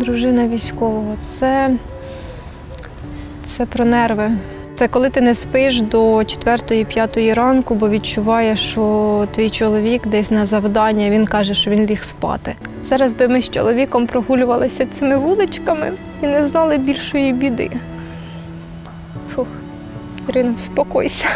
дружина військового. Це, це про нерви. Це коли ти не спиш до 4-5 ранку, бо відчуваєш, що твій чоловік десь на завдання, він каже, що він ліг спати. Зараз би ми з чоловіком прогулювалися цими вуличками і не знали більшої біди. Фух, Ірина, успокойся.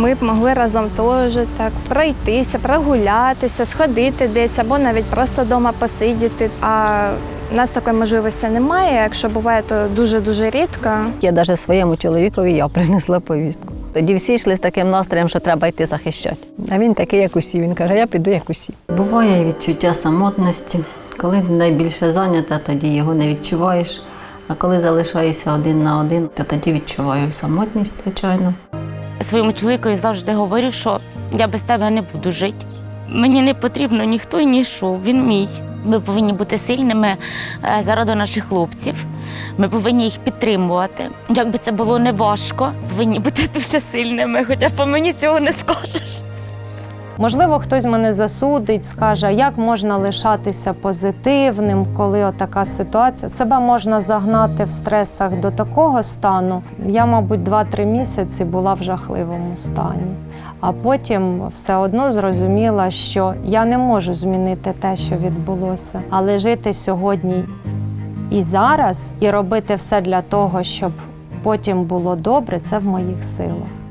Ми б могли разом теж так пройтися, прогулятися, сходити десь або навіть просто вдома посидіти. А в нас такої можливості немає. Якщо буває, то дуже-дуже рідко. Я навіть своєму чоловікові я принесла повістку. Тоді всі йшли з таким настроєм, що треба йти захищати. А він такий, як усі. Він каже, я піду як усі. Буває відчуття самотності. Коли найбільше зайнята, тоді його не відчуваєш. А коли залишаєшся один на один, то тоді відчуваю самотність, звичайно. Своєму чоловікові завжди говорю, що я без тебе не буду жити. Мені не потрібно ніхто і ніщо, він мій. Ми повинні бути сильними е, заради наших хлопців. Ми повинні їх підтримувати. Як би це було не важко, повинні бути дуже сильними, хоча по мені цього не скажеш. Можливо, хтось мене засудить, скаже, як можна лишатися позитивним, коли отака ситуація. Себе можна загнати в стресах до такого стану. Я, мабуть, 2-3 місяці була в жахливому стані. А потім все одно зрозуміла, що я не можу змінити те, що відбулося, але жити сьогодні і зараз, і робити все для того, щоб потім було добре, це в моїх силах.